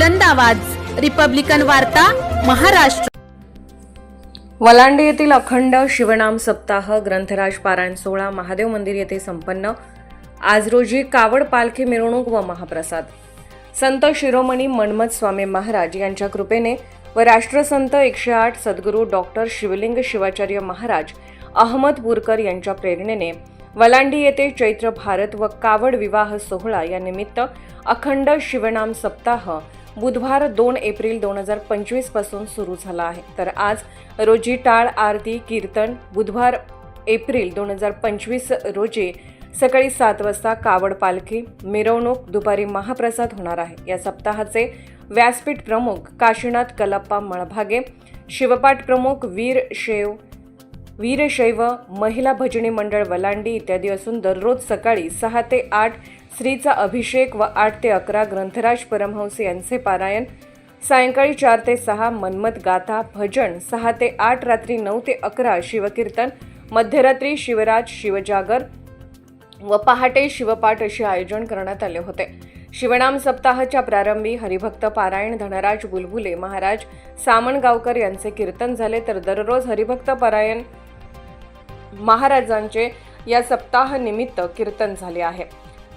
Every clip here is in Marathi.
बुलंद आवाज. रिपब्लिकन वार्ता महाराष्ट्र. वलांडे येथील अखंड शिवनाम सप्ताह ग्रंथराज पारायण सोहळा महादेव मंदिर येथे संपन्न. आज रोजी कावड पालखी मिरवणूक व महाप्रसाद. संत शिरोमणी मन्मथ स्वामी महाराज यांच्या कृपेने व राष्ट्रसंत एकशे आठ सद्गुरू डॉक्टर शिवलिंग शिवाचार्य महाराज अहमदपूरकर यांच्या प्रेरणेने वलांडी येथे चैत्र भारत व कावड विवाह सोहळा या निमित्त अखंड शिवनाम सप्ताह बुधवार दोन एप्रिल दोन हजार पंचवीसपासून सुरू झाला आहे. तर आज रोजी टाळ आरती कीर्तन बुधवार एप्रिल दोन हजार पंचवीस रोजी सकाळी सात वाजता कावड पालखी मिरवणूक दुपारी महाप्रसाद होणार आहे. या सप्ताहाचे व्यासपीठ प्रमुख काशीनाथ कलप्पा मळभागे शिवपाठ प्रमुख वीर शेव वीरशैव महिला भजनी मंडळ वलांडी इत्यादी असून दररोज सकाळी सहा ते आठ श्रीचा अभिषेक व आठ ते अकरा ग्रंथराज परमहंस यांचे पारायण सायंकाळी चार ते सहा मन्मथ गाथा भजन सहा ते आठ रात्री नऊ ते अकरा शिवकीर्तन मध्यरात्री शिवराज शिवजागर व पहाटे शिवपाठ असे आयोजन करण्यात आले होते. शिवनाम सप्ताहाच्या प्रारंभी हरिभक्त पारायण धनराज बुलबुले महाराज सामणगावकर यांचे कीर्तन झाले तर दररोज हरिभक्त पारायण महाराजांचे या सप्ताहानिमित्त कीर्तन झाले आहे.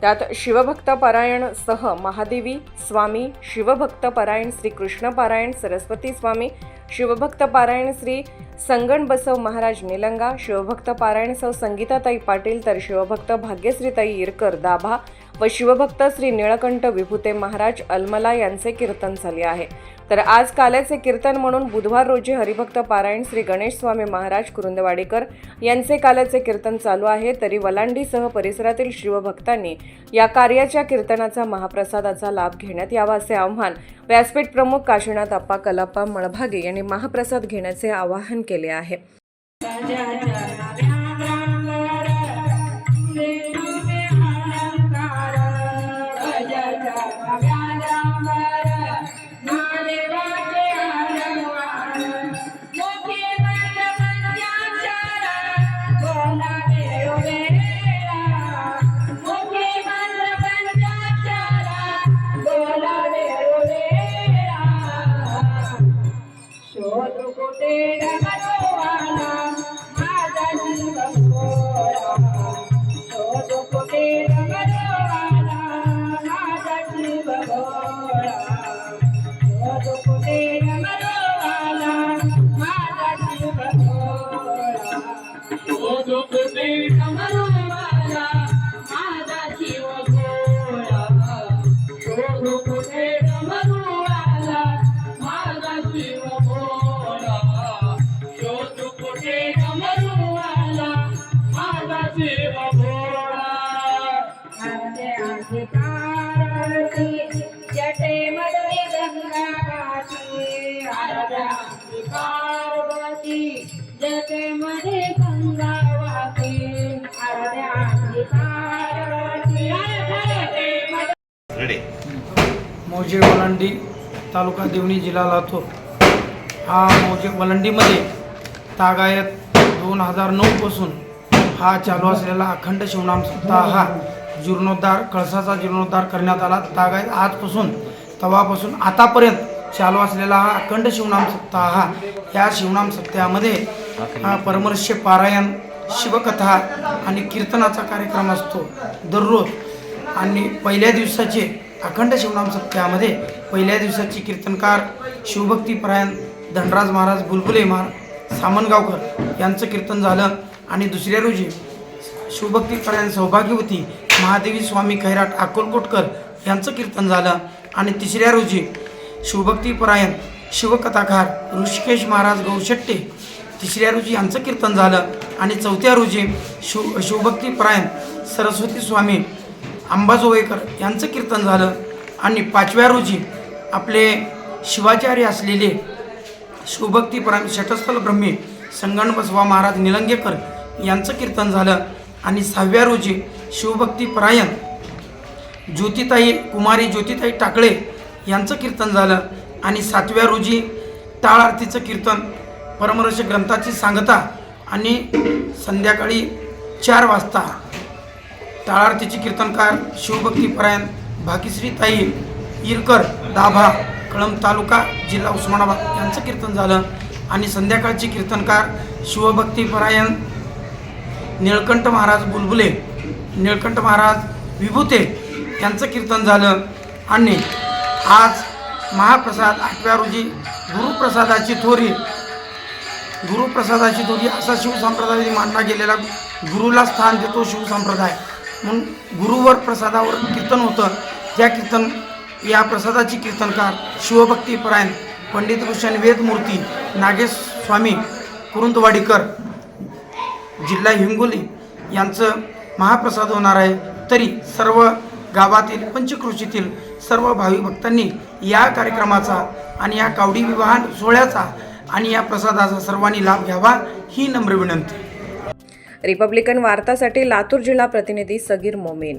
त्यात शिवभक्तपरायण सह महादेवी स्वामी शिवभक्त पारायण श्री कृष्ण पारायण सरस्वती स्वामी शिवभक्त पारायण श्री संगण बसव महाराज निलंगा शिवभक्त पारायण सह संगीताताई पाटील तर शिवभक्त भाग्यश्रीताई इरकर दाभा व शिवभक्त श्री निळकंठ विभूते महाराज अलमला यांचे कीर्तन झाले आहे. तर आज काल्याचे कीर्तन म्हणून बुधवार रोजी हरिभक्त पारायण श्री गणेश स्वामी महाराज कुरुंदवाडीकर यांचे काल्याचे कीर्तन चालू आहे. तरी वलांडीसह परिसरातील शिवभक्तांनी या कार्याच्या कीर्तनाचा महाप्रसादाचा लाभ घेण्यात यावा असे आव्हान व्यासपीठ प्रमुख काशीनाथ अप्पा कलाप्पा मळभागे यांनी महाप्रसाद घेण्याचे आवाहन केले आहे. Hare मौजे वलंडी तालुका देवणी जिल्हा लातूर. हा मौजे वलंडीमध्ये तागायत दोन हजार नऊपासून हा चालू असलेला अखंड शिवनाम सप्ताह हा जीर्णोद्धार कळसाचा जीर्णोद्धार करण्यात आला. तागायत आजपासून तवापासून आतापर्यंत चालू असलेला हा अखंड शिवनाम सप्ताह हा या शिवनाम सप्ताहामध्ये हा पारायण शिवकथा आणि कीर्तनाचा कार्यक्रम असतो. दररोज आणि पहिल्या दिवसाचे अखंड शिवनाम सप्ताहामध्ये पहिल्या दिवसाची कीर्तनकार शिवभक्तीपरायण धनराज महाराज बुलबुले महाराज सामनगावकर यांचं कीर्तन झालं आणि दुसऱ्या रोजी शिवभक्ती परायण सौभाग्यवती महादेवी स्वामी खैराट अकोलकोटकर यांचं कीर्तन झालं. आणि तिसऱ्या रोजी शिवभक्तीपरायण शिवकथाकार ऋषिकेश महाराज गौशेट्टे तिसऱ्या रोजी यांचं कीर्तन झालं. आणि चौथ्या रोजी शिव शिवभक्तीपरायण सरस्वती स्वामी अंबाजोवेकर यांचं कीर्तन झालं. आणि पाचव्या रोजी आपले शिवाचार्य असलेले शिवभक्ती परायण शटस्थल ब्रह्मी संगण महाराज निलंगेकर यांचं कीर्तन झालं. आणि सहाव्या रोजी शिवभक्ती परायण ज्योतिताई कुमारी ज्योतिताई टाकळे यांचं कीर्तन झालं. आणि सातव्या रोजी टाळ आरतीचं कीर्तन परमरस ग्रंथाची सांगता आणि संध्याकाळी चार वाजता टाळ आरतीचे कीर्तनकार शिवभक्ती परायण भाग्यश्री ताई इरकर दाभा कळंब तालुका जिल्हा उस्मानाबाद. यांचं कीर्तन झालं. आणि संध्याकाळचे कीर्तनकार शिवभक्तीपरायण निळकंठ महाराज बुलबुले निळकंठ महाराज विभूते यांचं कीर्तन झालं. आणि आज महाप्रसाद आठव्या रोजी गुरुप्रसादाची थोरी गुरुप्रसादाची थोरी असा शिवसंप्रदाय मानला गेलेला गुरुला स्थान देतो शिवसंप्रदाय म्हणून गुरुवर प्रसादावर कीर्तन होतं. त्या कीर्तन या प्रसादाची कीर्तनकार शिवभक्तीपरायण पंडित भूषण वेदमूर्ती नागेश स्वामी कुरुंदवाडीकर जिल्हा हिंगोली यांचं महाप्रसाद होणार आहे. तरी सर्व गावातील पंचकृषीतील सर्व भाविक भक्तांनी या कार्यक्रमाचा आणि या कावडी विवाह सोहळ्याचा आणि या प्रसादाचा सर्वांनी लाभ घ्यावा ही नम्र विनंती. रिपब्लिकन वार्तासाठी लातूर जिल्हा प्रतिनिधी सगीर मोमीन.